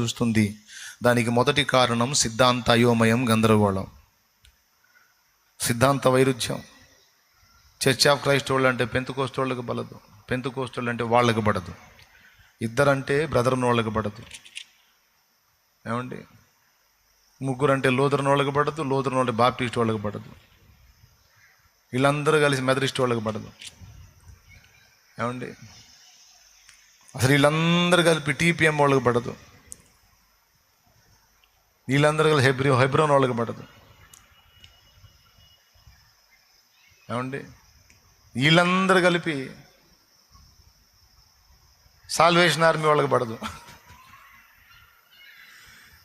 చూస్తుంది. దానికి మొదటి కారణం సిద్ధాంత అయోమయం గందరగోళం. సిద్ధాంత వైరుధ్యం. చర్చ్ ఆఫ్ క్రైస్ట్ వాళ్ళు అంటే పెంతుకోస్తోళ్ళకి బలదు పెంతుకోస్తోళ్ళు అంటే వాళ్ళకి పడదు. ఇద్దరంటే బ్రదర్న వాళ్ళకి పడదు. ఏమండి? ముగ్గురు అంటే లోదరన్ వాళ్ళకి పడదు లోదరన్ వాళ్ళకి బాప్టిస్ట్ వాళ్ళకి పడదు. వీళ్ళందరూ కలిసి మెదరిస్ట్ వాళ్ళకి పడదు. ఏమండి? అసలు వీళ్ళందరూ కలిపి టీపీఎం వాళ్ళకి పడదు. వీళ్ళందరూ కలిసి హెబ్రి హెబ్రోన్ వాళ్ళకి పడదు. ఏమండి? వీళ్ళందరూ కలిపి సాల్వేషన్ ఆర్మీ వాళ్ళకి పడదు.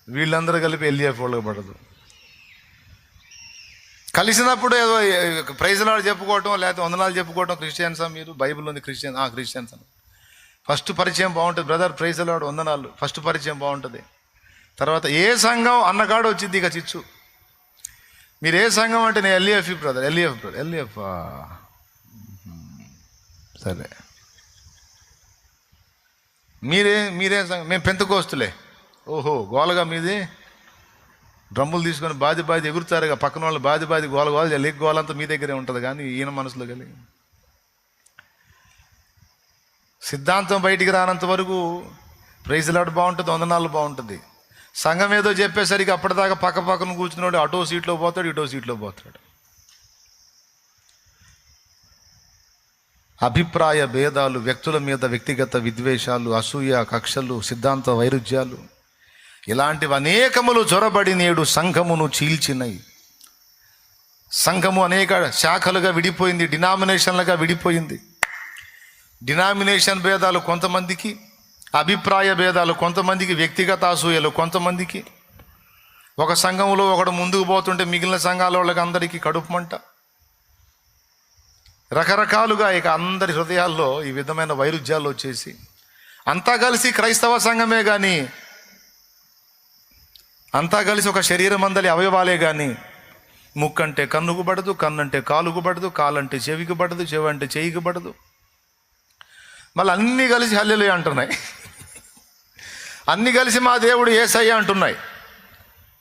వీళ్ళందరూ కలిపి ఎల్ఈఎఫ్ వాళ్ళకి పడదు. కలిసినప్పుడు ఏదో ప్రైజ్లాలు చెప్పుకోవటం లేకపోతే వందనాలు చెప్పుకోవటం క్రిస్టియన్సా మీరు? బైబిల్ ఉంది క్రిస్టియన్ క్రిస్టియన్స్ అని. ఫస్ట్ పరిచయం బాగుంటుంది. బ్రదర్ ప్రైజ్ లాడు వందనాలు. ఫస్ట్ పరిచయం బాగుంటుంది. తర్వాత ఏ సంఘం అన్నకాడు వచ్చింది ఇక చిచ్చు. మీరు ఏ సంఘం అంటే నేను LEF brother LEF brother LEF సరే. మీరే మీరే సంఘం మేము పెంతకోస్తులే. ఓహో గోలగా మీది. డ్రమ్ములు తీసుకొని బాధి బాధి ఎగురుతారు ఇక. పక్కన వాళ్ళు బాధి బాధి గోల గోల లేక గోలంతా మీ దగ్గరే ఉంటుంది కానీ ఈయన మనసులో కలిగి సిద్ధాంతం బయటికి రానంత వరకు ప్రైజ్లాడు బాగుంటుంది వందనాలు బాగుంటుంది. సంఘం ఏదో చెప్పేసరికి అప్పటిదాకా పక్క పక్కన కూర్చున్నాడు అటో సీట్లో పోతాడు ఇటో సీట్లో పోతాడు. అభిప్రాయ భేదాలు వ్యక్తుల మీద వ్యక్తిగత విద్వేషాలు అసూయ కక్షలు సిద్ధాంత వైరుధ్యాలు ఇలాంటివి అనేకములు చొరబడి నేడు సంఘమును చీల్చినాయి. సంఘము అనేక శాఖలుగా విడిపోయింది డినామినేషన్లుగా విడిపోయింది. డినామినేషన్ భేదాలు కొంతమందికి అభిప్రాయ భేదాలు కొంతమందికి వ్యక్తిగత అసూయలు కొంతమందికి. ఒక సంఘంలో ఒకడు ముందుకు పోతుంటే మిగిలిన సంఘాల వాళ్ళకి అందరికీ కడుపు మంట. రకరకాలుగా ఇక అందరి హృదయాల్లో ఈ విధమైన వైరుధ్యాలు వచ్చేసి. అంతా కలిసి క్రైస్తవ సంఘమే కానీ అంతా కలిసి ఒక శరీరం అందలి అవయవాలే కానీ ముక్కంటే కన్నుకు పడదు కన్నంటే కాలుకు పడదు కాలంటే చెవికి పడదు చెవి అంటే చేయికి పడదు. మళ్ళీ అన్నీ కలిసి హల్లెలు అంటున్నాయి. అన్ని కలిసి మా దేవుడు ఏసయ్య అంటున్నాయి.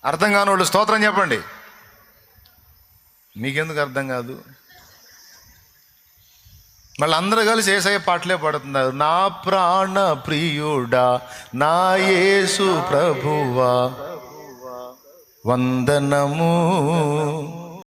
అర్థం కాని వాళ్ళు స్తోత్రం చెప్పండి. మీకెందుకు అర్థం కాదు? మళ్ళీ అందరూ కలిసి ఏసయ్య పాటలే పాడుతున్నారు. నా ప్రాణ ప్రియుడా నా యేసు ప్రభువా వందనము.